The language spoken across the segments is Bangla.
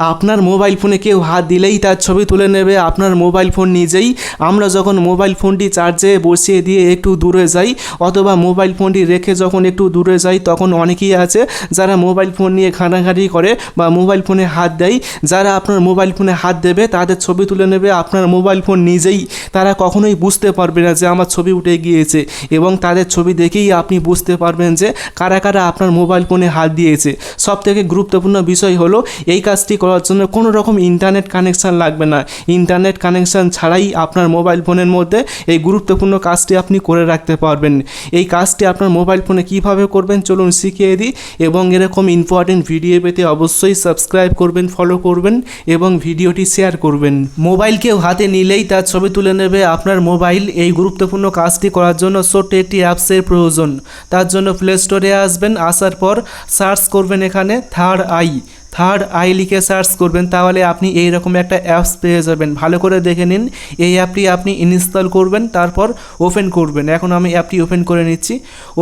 আপনার মোবাইল ফোনে কেউ হাত দিলেই তার ছবি তুলে নেবে, আপনার মোবাইল ফোন নিজেই। আমরা যখন মোবাইল ফোনটি চার্জে বসিয়ে দিয়ে একটু দূরে যাই, অথবা মোবাইল ফোনটি রেখে যখন একটু দূরে যাই, তখন অনেকেই আছে যারা মোবাইল ফোন নিয়ে ঘাঁটাঘাঁটি করে বা মোবাইল ফোনে হাত দেয়। যারা আপনার মোবাইল ফোনে হাত দেবে, তাদের ছবি তুলে নেবে, আপনার মোবাইল ফোন নিজেই। তারা কখনোই বুঝতে পারবে না যে আমার ছবি উঠে গিয়েছে এবং তাদের ছবি দেখেই আপনি বুঝতে পারবেন যে কারা কারা আপনার মোবাইল ফোনে হাত দিয়েছে। সব থেকে গুরুত্বপূর্ণ বিষয় হলো, এই কাজটি করার জন্য কোনো রকম ইন্টারনেট কানেকশান লাগবে না। ইন্টারনেট কানেকশান ছাড়াই আপনার মোবাইল ফোনের মধ্যে এই গুরুত্বপূর্ণ কাজটি আপনি করে রাখতে পারবেন। এই কাজটি আপনার মোবাইল ফোনে কীভাবে করবেন চলুন শিখিয়ে দিই এবং এরকম ইম্পর্টেন্ট ভিডিও পেতে অবশ্যই সাবস্ক্রাইব করবেন ফলো করবেন এবং ভিডিওটি শেয়ার করবেন। মোবাইল কেউ হাতে নিলেই তার ছবি তুলে নেবে। আপনার মোবাইল এই গুরুত্বপূর্ণ কাজটি করার জন্য ছোট্ট একটি অ্যাপসের প্রয়োজন। তার জন্য প্লে স্টোরে আসবেন, আসার পর সার্চ করবেন এখানে থার্ড আই থার্ড আই লিখে সার্চ করবেন, তাহলে আপনি এই রকম একটা অ্যাপস পেয়ে যাবেন। ভালো করে দেখে নিন, এই অ্যাপটি আপনি ইনস্টল করবেন, তারপর ওপেন করবেন। এখন আমি অ্যাপটি ওপেন করে নিচ্ছি।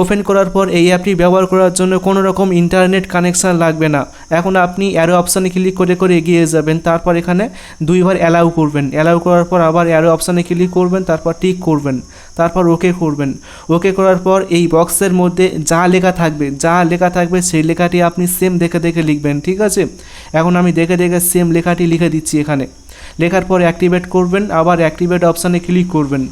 ওপেন করার পর এই অ্যাপটি ব্যবহার করার জন্য কোনো রকম ইন্টারনেট কানেকশান লাগবে না। এখন আপনি অ্যারো অপশানে ক্লিক করে করে এগিয়ে যাবেন, তারপর এখানে দুইবার অ্যালাউ করবেন। অ্যালাউ করার পর আবার অ্যারো অপশানে ক্লিক করবেন, তারপর টিক করবেন, তারপর ওকে করবেন। ওকে করার পর এই বক্সের মধ্যে যা লেখা থাকবে, যা লেখা থাকবে সেই লেখাটি আপনি সেম দেখে দেখে লিখবেন, ঠিক আছে? এখন আমি দেখে দেখে সেম লেখাটি লিখে দিচ্ছি এখানে। লেখার পর অ্যাক্টিভেট করবেন, আবার অ্যাক্টিভেট অপশানে ক্লিক করবেন।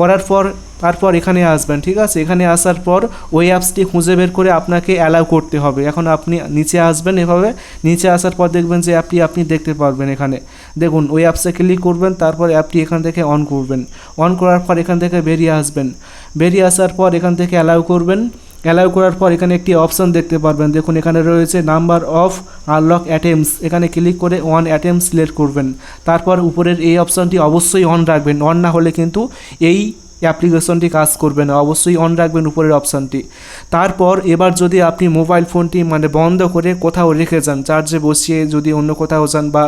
করার পর, তারপর এখানে আসবেন, ঠিক আছে? এখানে আসার পর ওই অ্যাপসটি খুঁজে বের করে আপনাকে অ্যালাউ করতে হবে। এখন আপনি নিচে আসবেন এভাবে। নিচে আসার পর দেখবেন যে অ্যাপটি আপনি দেখতে পারবেন এখানে। দেখুন, ওই অ্যাপসে ক্লিক করবেন, তারপর অ্যাপটি এখান থেকে অন করবেন। অন করার পর এখান থেকে বেরিয়ে আসবেন। বেরিয়ে আসার পর এখান থেকে অ্যালাউ করবেন। অ্যালাউ করার পর এখানে একটি অপশন দেখতে পারবেন। দেখুন, এখানে রয়েছে নাম্বার অফ আনলক অ্যাটেম্পস এখানে ক্লিক করে ওয়ান অ্যাটেম্পস সিলেক্ট করবেন। তারপর উপরের এই অপশনটি অবশ্যই অন রাখবেন। অন না হলে কিন্তু এই অ্যাপ্লিকেশনটি কাজ করবে না, অবশ্যই অন রাখবেন উপরের অপশানটি তারপর এবার যদি আপনি মোবাইল ফোনটি মানে বন্ধ করে কোথাও রেখে যান চার্জে বসিয়ে যদি অন্য কোথাও যান বা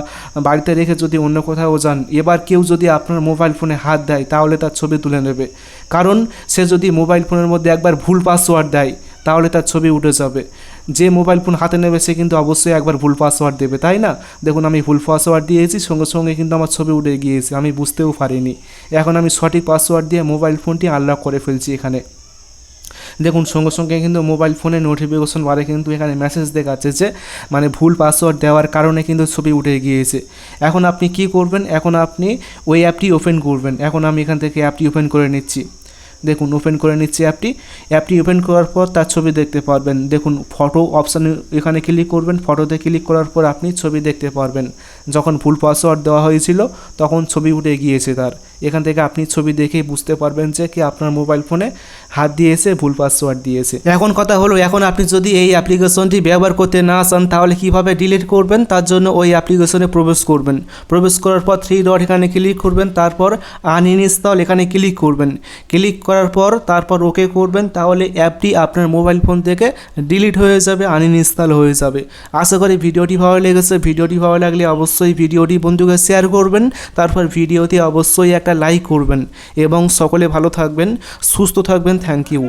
বাড়িতে রেখে যদি অন্য কোথাও যান, এবার কেউ যদি আপনার মোবাইল ফোনে হাত দেয়, তাহলে তার ছবি তুলে নেবে। কারণ সে যদি মোবাইল ফোনের মধ্যে একবার ভুল পাসওয়ার্ড দেয়, তাহলে তার ছবি উঠে যাবে। যে মোবাইল ফোন হাতে নেবে সে কিন্তু অবশ্যই একবার ভুল পাসওয়ার্ড দেবে, তাই না? দেখুন, আমি ভুল পাসওয়ার্ড দিয়েছি, সঙ্গে সঙ্গে কিন্তু আমার ছবি উঠে গিয়েছে, আমি বুঝতেও পারিনি। এখন আমি সঠিক পাসওয়ার্ড দিয়ে মোবাইল ফোনটি আনলক করে ফেলছি এখানে। দেখুন, সঙ্গে সঙ্গে কিন্তু মোবাইল ফোনে নোটিফিকেশন বারে কিন্তু এখানে মেসেজ দেখাচ্ছে যে মানে ভুল পাসওয়ার্ড দেওয়ার কারণে কিন্তু ছবি উঠে গিয়েছে। এখন আপনি কি করবেন? এখন আপনি ওই অ্যাপটি ওপেন করবেন। এখন আমি এখান থেকে অ্যাপটি ওপেন করে নিচ্ছি। দেখুন ওপেন করে নিচ্ছি অ্যাপটি। অ্যাপটি ওপেন করার পর তার ছবি দেখতে পারবেন। দেখুন ফটো অপশানে এখানে ক্লিক করবেন। ফটোতে ক্লিক করার পর আপনি ছবি দেখতে পারবেন। যখন ভুল পাসওয়ার্ড দেওয়া হয়েছিল, তখন ছবি উঠে গিয়েছে তার। এখান থেকে আপনি ছবি দেখেই বুঝতে পারবেন যে কি আপনার মোবাইল ফোনে হাত দিয়েছে, ভুল পাসওয়ার্ড দিয়েছে। এখন কথা হলো, এখন আপনি যদি এই অ্যাপ্লিকেশনটি ব্যবহার করতে না চান, তাহলে কীভাবে ডিলিট করবেন? তার জন্য ওই অ্যাপ্লিকেশনে প্রবেশ করবেন। প্রবেশ করার পর থ্রি ডট এখানে ক্লিক করবেন, তারপর আনইনস্টল এখানে ক্লিক করবেন। ক্লিক করার পর তারপর ওকে করবেন, তাহলে অ্যাপটি আপনার মোবাইল ফোন থেকে ডিলিট হয়ে যাবে আনইনস্টল হয়ে যাবে। আশা করি ভিডিওটি ভালো লেগেছে। ভিডিওটি ভালো লাগলে অবশ্যই ভিডিওটি বন্ধুকে শেয়ার করবেন। তারপর ভিডিওতে অবশ্যই একটা লাইক করবেন এবং সকলে ভালো থাকবেন সুস্থ থাকবেন থ্যাংক ইউ